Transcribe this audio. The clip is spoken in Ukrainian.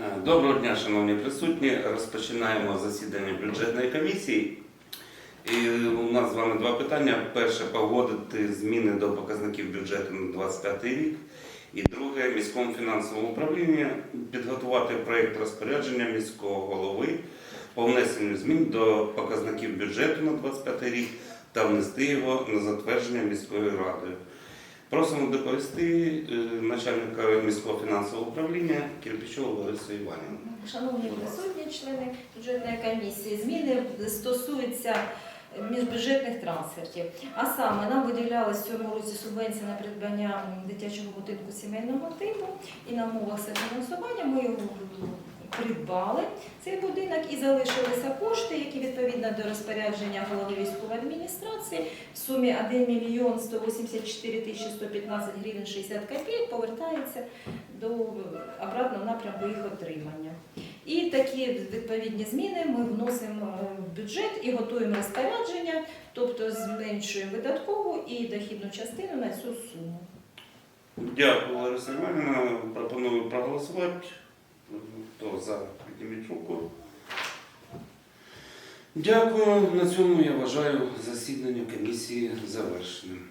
Е, Доброго дня, шановні присутні. Розпочинаємо засідання бюджетної комісії. І у нас з вами два питання. Перше погодити зміни до показників бюджету на 25 рік. І друге міському фінансовому управлінню підготувати проєкт розпорядження міського голови по внесенню змін до показників бюджету на 25 рік та внести його на затвердження міською радою. Просимо доповісти е, начальника міського фінансового управління Кирпичову Ларису Іванівну. Шановні присутні члени бюджетної комісії, зміни стосуються міжбюджетних трансфертів. А саме нам виділялась в цьому році субвенція на придбання дитячого будинку сімейного типу і на умовах фінансування ми його придбали цей будинок і залишилися кошти, які відповідно до розпорядження голови військової адміністрації в сумі 1 мільйон 184 тисячі 115 гривень 60 копійок повертаються до обратного напрямку їх отримання. І такі відповідні зміни ми вносимо в бюджет і готуємо розпорядження, тобто зменшуємо видаткову і дохідну частину на цю суму. Дякую, Лариса Іванівна. Пропоную проголосувати. Хто за, підніміть. Дякую. На цьому я вважаю засідання комісії завершеним.